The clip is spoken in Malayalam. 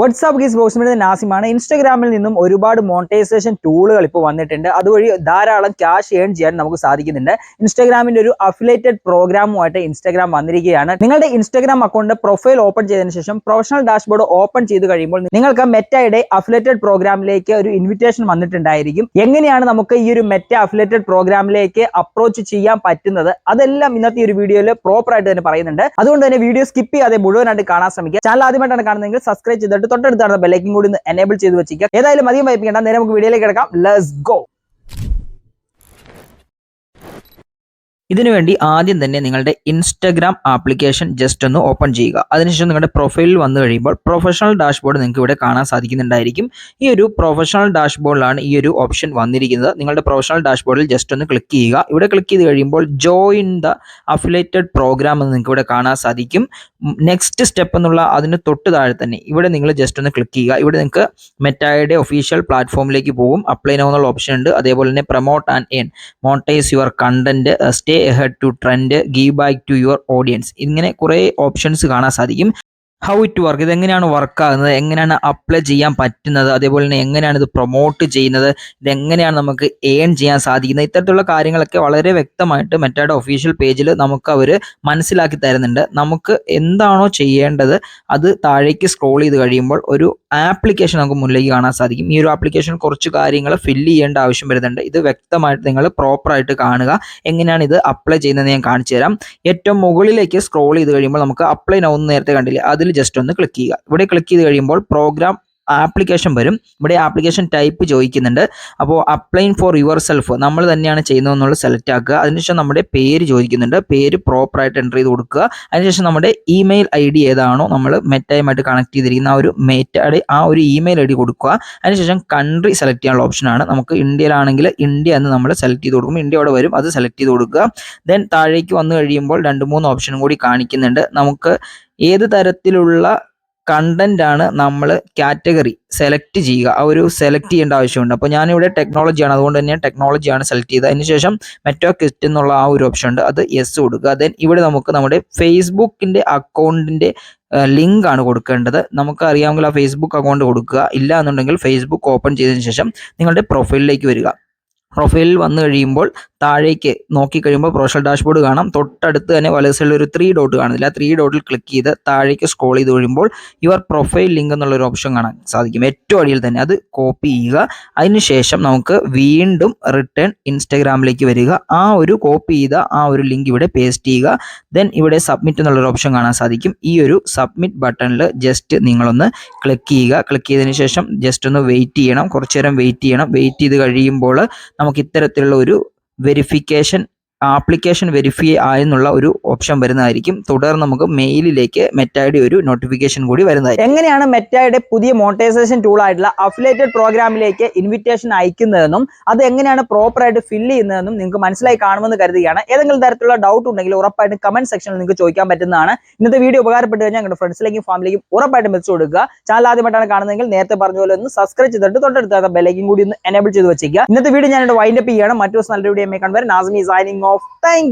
വാട്സാപ്പ് ഗീസ് ബോക്സിന്റെ നാസിമാണ്. ഇൻസ്റ്റാഗ്രാമിൽ നിന്നും ഒരുപാട് മോണിറ്റൈസേഷൻ ടൂളുകൾ ഇപ്പോൾ വന്നിട്ടുണ്ട്. അതുവഴി ധാരാളം ക്യാഷ് ഏൺ ചെയ്യാൻ നമുക്ക് സാധിക്കുന്നുണ്ട്. ഇൻസ്റ്റാഗ്രാമിന്റെ ഒരു അഫിലേറ്റഡ് പ്രോഗ്രാമുമായിട്ട് ഇൻസ്റ്റാഗ്രാം വന്നിരിക്കുകയാണ്. നിങ്ങളുടെ ഇൻസ്റ്റാഗ്രാം അക്കൗണ്ട് പ്രൊഫൈൽ ഓപ്പൺ ചെയ്തതിന് ശേഷം പ്രൊഫഷണൽ ഡാഷ്ബോർഡ് ഓപ്പൺ ചെയ്ത് കഴിയുമ്പോൾ നിങ്ങൾക്ക് മെറ്റയുടെ അഫിലേറ്റഡ് പ്രോഗ്രാമിലേക്ക് ഒരു ഇൻവിറ്റേഷൻ വന്നിട്ടുണ്ടായിരിക്കും. എങ്ങനെയാണ് നമുക്ക് ഈ ഒരു മെറ്റ അഫിലേറ്റഡ് പ്രോഗ്രാമിലേക്ക് അപ്രോച്ച് ചെയ്യാൻ പറ്റുന്നത്? അതെല്ലാം ഇന്നത്തെ ഒരു വീഡിയോയിൽ പ്രോപ്പറായിട്ട് തന്നെ പറയുന്നുണ്ട്. അതുകൊണ്ട് തന്നെ വീഡിയോ സ്കിപ്പ് ചെയ്യാതെ മുഴുവനായിട്ട് കാണാൻ ശ്രമിക്കുക. ചാനൽ ആദ്യമായിട്ടാണ് കാണുന്നതെങ്കിൽ സബ്സ്ക്രൈബ് ചെയ്തിട്ട് തൊട്ടടുത്താണ് ബെല്ലൈക്കും കൂടി ഒന്ന് എനേബിൾ ചെയ്ത് വെച്ചിരിക്കുക. ഏതായാലും അധികം വൈപ്പിക്കേണ്ട നേരെ നമുക്ക് വീഡിയോയിലേക്ക് കിടക്കാം. ലെസ് ഗോ ഇതിനുവേണ്ടി ആദ്യം തന്നെ നിങ്ങളുടെ ഇൻസ്റ്റഗ്രാം ആപ്ലിക്കേഷൻ ജസ്റ്റ് ഒന്ന് ഓപ്പൺ ചെയ്യുക. അതിനുശേഷം നിങ്ങളുടെ പ്രൊഫൈലിൽ വന്നു കഴിയുമ്പോൾ പ്രൊഫഷണൽ ഡാഷ്ബോർഡ് നിങ്ങൾക്ക് ഇവിടെ കാണാൻ സാധിക്കുന്നുണ്ടായിരിക്കും. ഈ ഒരു പ്രൊഫഷണൽ ഡാഷ്ബോർഡിലാണ് ഈ ഒരു ഓപ്ഷൻ വന്നിരിക്കുന്നത്. നിങ്ങളുടെ പ്രൊഫഷണൽ ഡാഷ്ബോർഡിൽ ജസ്റ്റ് ഒന്ന് ക്ലിക്ക് ചെയ്യുക. ഇവിടെ ക്ലിക്ക് ചെയ്ത് കഴിയുമ്പോൾ ജോയിൻ ദ അഫിലേറ്റഡ് പ്രോഗ്രാം എന്ന് നിങ്ങൾക്ക് ഇവിടെ കാണാൻ സാധിക്കും. നെക്സ്റ്റ് സ്റ്റെപ്പ് എന്നുള്ള അതിന് തൊട്ട് താഴെ തന്നെ ഇവിടെ നിങ്ങൾ ജസ്റ്റ് ഒന്ന് ക്ലിക്ക് ചെയ്യുക. ഇവിടെ നിങ്ങൾക്ക് മെറ്റായുടെ ഒഫീഷ്യൽ പ്ലാറ്റ്ഫോമിലേക്ക് പോകും. അപ്ലൈ നോ എന്നുള്ള ഓപ്ഷൻ ഉണ്ട്. അതേപോലെ തന്നെ promote and N monetise your content stay head to trend give back to your audience ഇങ്ങനെ കുറേ ഓപ്ഷൻസ് കാണാൻ സാധിക്കും. ഹൗ ഇറ്റ് വർക്ക് ഇത് എങ്ങനെയാണ് വർക്ക് ആകുന്നത്? എങ്ങനെയാണ് അപ്ലൈ ചെയ്യാൻ പറ്റുന്നത്? അതേപോലെ തന്നെ എങ്ങനെയാണ് ഇത് പ്രൊമോട്ട് ചെയ്യുന്നത്? ഇത് എങ്ങനെയാണ് നമുക്ക് ഏൺ ചെയ്യാൻ സാധിക്കുന്നത്? ഇത്തരത്തിലുള്ള കാര്യങ്ങളൊക്കെ വളരെ വ്യക്തമായിട്ട് മെറ്റയുടെ ഒഫീഷ്യൽ പേജിൽ നമുക്ക് അവർ മനസ്സിലാക്കി തരുന്നുണ്ട്. നമുക്ക് എന്താണോ ചെയ്യേണ്ടത് അത് താഴേക്ക് സ്ക്രോൾ ചെയ്ത് കഴിയുമ്പോൾ ഒരു ആപ്ലിക്കേഷൻ നമുക്ക് മുന്നിലേക്ക് കാണാൻ സാധിക്കും. ഈ ഒരു ആപ്ലിക്കേഷൻ കുറച്ച് കാര്യങ്ങൾ ഫില്ല് ചെയ്യേണ്ട ആവശ്യം വരുന്നുണ്ട്. ഇത് വ്യക്തമായിട്ട് നിങ്ങൾ പ്രോപ്പറായിട്ട് കാണുക. എങ്ങനെയാണ് ഇത് അപ്ലൈ ചെയ്യുന്നത് ഞാൻ കാണിച്ചു തരാം. ഏറ്റവും മുകളിലേക്ക് സ്ക്രോൾ ചെയ്ത് കഴിയുമ്പോൾ നമുക്ക് അപ്ലൈ നൗ നേരത്തെ കണ്ടില്ല? അതിൽ ജസ്റ്റ് ഒന്ന് ക്ലിക്ക് ചെയ്യുക. ഇവിടെ ക്ലിക്ക് ചെയ്ത് കഴിയുമ്പോൾ പ്രോഗ്രാം ആപ്ലിക്കേഷൻ വരും. ഇവിടെ ആപ്ലിക്കേഷൻ ടൈപ്പ് ചോദിക്കുന്നുണ്ട്. അപ്പോൾ അപ്ലൈൻ ഫോർ യുവർ സെൽഫ് നമ്മൾ തന്നെയാണ് ചെയ്യുന്നതെന്നുള്ള സെലക്ട് ആക്കുക. അതിനുശേഷം നമ്മുടെ പേര് ചോദിക്കുന്നുണ്ട്. പേര് പ്രോപ്പറായിട്ട് എന്റർ ചെയ്ത് കൊടുക്കുക. അതിനുശേഷം നമ്മുടെ ഇമെയിൽ ഐ ഡി ഏതാണോ നമ്മൾ മെറ്റയുമായിട്ട് കണക്ട് ചെയ്തിരിക്കുന്ന ആ ഒരു മെറ്റയുടെ ആ ഒരു ഇമെയിൽ ഐ ഡി കൊടുക്കുക. അതിനുശേഷം കൺട്രി സെലക്ട് ചെയ്യാനുള്ള ഓപ്ഷനാണ് നമുക്ക് ഇന്ത്യയിലാണെങ്കിൽ ഇന്ത്യ എന്ന് നമ്മൾ സെലക്ട് ചെയ്ത് കൊടുക്കും. ഇന്ത്യ അവിടെ വരും. അത് സെലക്ട് ചെയ്ത് കൊടുക്കുക. ദെൻ താഴേക്ക് വന്നു കഴിയുമ്പോൾ രണ്ട് മൂന്ന് ഓപ്ഷനും കൂടി കാണിക്കുന്നുണ്ട്. നമുക്ക് ഏത് തരത്തിലുള്ള കണ്ടന്റ് ആണ് നമ്മൾ കാറ്റഗറി സെലക്ട് ചെയ്യുക? ആ ഒരു സെലക്ട് ചെയ്യേണ്ട ആവശ്യമുണ്ട്. അപ്പോൾ ഞാനിവിടെ ടെക്നോളജിയാണ് അതുകൊണ്ട് തന്നെ ടെക്നോളജിയാണ് സെലക്ട് ചെയ്തത്. അതിനുശേഷം മെറ്റോ കിറ്റ് എന്നുള്ള ആ ഒരു ഓപ്ഷൻ ഉണ്ട്. അത് യെസ് കൊടുക്കുക. ദെൻ ഇവിടെ നമുക്ക് നമ്മുടെ ഫേസ്ബുക്കിന്റെ അക്കൗണ്ടിന്റെ ലിങ്ക് ആണ് കൊടുക്കേണ്ടത്. നമുക്ക് അറിയാമെങ്കിൽ ആ ഫേസ്ബുക്ക് അക്കൗണ്ട് കൊടുക്കുക. ഇല്ല എന്നുണ്ടെങ്കിൽ ഫേസ്ബുക്ക് ഓപ്പൺ ചെയ്തതിന് ശേഷം നിങ്ങളുടെ പ്രൊഫൈലിലേക്ക് വരിക. പ്രൊഫൈലിൽ വന്നു കഴിയുമ്പോൾ താഴേക്ക് നോക്കിക്കഴിയുമ്പോൾ പ്രൊഫഷണൽ ഡാഷ്ബോർഡ് കാണാം. തൊട്ടടുത്ത് തന്നെ വലത് സൈഡിൽ ഒരു ത്രീ ഡോട്ട് കാണുന്നില്ല. ത്രീ ഡോട്ടിൽ ക്ലിക്ക് ചെയ്ത് താഴേക്ക് സ്ക്രോൾ ചെയ്ത് കഴിയുമ്പോൾ യുവർ പ്രൊഫൈൽ ലിങ്ക് എന്നുള്ള ഒരു ഓപ്ഷൻ കാണാൻ സാധിക്കും. ഏറ്റവും അടിയിൽ തന്നെ അത് കോപ്പി ചെയ്യുക. അതിനുശേഷം നമുക്ക് വീണ്ടും റിട്ടേൺ ഇൻസ്റ്റാഗ്രാമിലേക്ക് വരിക. ആ ഒരു കോപ്പി ചെയ്ത ആ ഒരു ലിങ്ക് ഇവിടെ പേസ്റ്റ് ചെയ്യുക. ദെൻ ഇവിടെ സബ്മിറ്റ് എന്നുള്ളൊരു ഓപ്ഷൻ കാണാൻ സാധിക്കും. ഈ ഒരു സബ്മിറ്റ് ബട്ടണിൽ ജസ്റ്റ് നിങ്ങളൊന്ന് ക്ലിക്ക് ചെയ്യുക. ക്ലിക്ക് ചെയ്തതിന് ശേഷം ജസ്റ്റ് ഒന്ന് വെയിറ്റ് ചെയ്യണം. കുറച്ചു നേരം വെയിറ്റ് ചെയ്യണം. വെയിറ്റ് ചെയ്ത് കഴിയുമ്പോൾ നമുക്ക് ഇത്തരത്തിലുള്ള ഒരു verification ആപ്ലിക്കേഷൻ വെരിഫൈ ആയെന്നുള്ള ഒരു ഓപ്ഷൻ വരുന്നതായിരിക്കും. തുടർന്ന് നമുക്ക് മെയിലിലേക്ക് മെറ്റയുടെ ഒരു നോട്ടിഫിക്കേഷൻ കൂടി വരുന്നതായിരിക്കും. എങ്ങനെയാണ് മെറ്റയുടെ പുതിയ മോണിറ്റൈസേഷൻ ടൂൾ ആയിട്ടുള്ള അഫിലേറ്റഡ് പ്രോഗ്രാമിലേക്ക് ഇൻവിറ്റേഷൻ അയക്കുന്നതെന്നും അത് എങ്ങനെയാണ് പ്രോപ്പർ ആയിട്ട് ഫില്ല് ചെയ്യുന്നതെന്നും നിങ്ങൾക്ക് മനസ്സിലായി കാണുമെന്ന് കരുതുകയാണ്. ഏതെങ്കിലും തരത്തിലുള്ള ഡൗട്ട് ഉണ്ടെങ്കിൽ ഉറപ്പായിട്ടും കമന്റ് സെക്ഷനിൽ നിങ്ങൾക്ക് ചോദിക്കാൻ പറ്റുന്നതാണ്. ഇന്നത്തെ വീഡിയോ ഉപകാരപ്പെട്ട് കഴിഞ്ഞാൽ ഞങ്ങളുടെ ഫ്രണ്ട്സിലേക്കും ഫാമിലിക്കും ഉറപ്പായിട്ടും വെച്ച് കൊടുക്കുക. ചാനൽ ആദ്യമായിട്ടാണ് കാണുന്നതെങ്കിൽ നേരത്തെ പറഞ്ഞ പോലെ ഒന്ന് സബ്സ്ക്രൈബ് ചെയ്തിട്ട് തൊട്ടടുത്ത ബെല്ലേക്കും കൂടി ഒന്ന് എനേബിൾ ചെയ്ത് വെച്ചേക്കുക. ഇന്നത്തെ വീഡിയോ ഞാൻ വൈൻഡപ്പ് ചെയ്യുകയാണ്. മറ്റു ദിവസം നല്ല വീഡിയോ കാണുമ്പോൾ നാസ്മി സൈനിങ് ഓഫ് താങ്ക്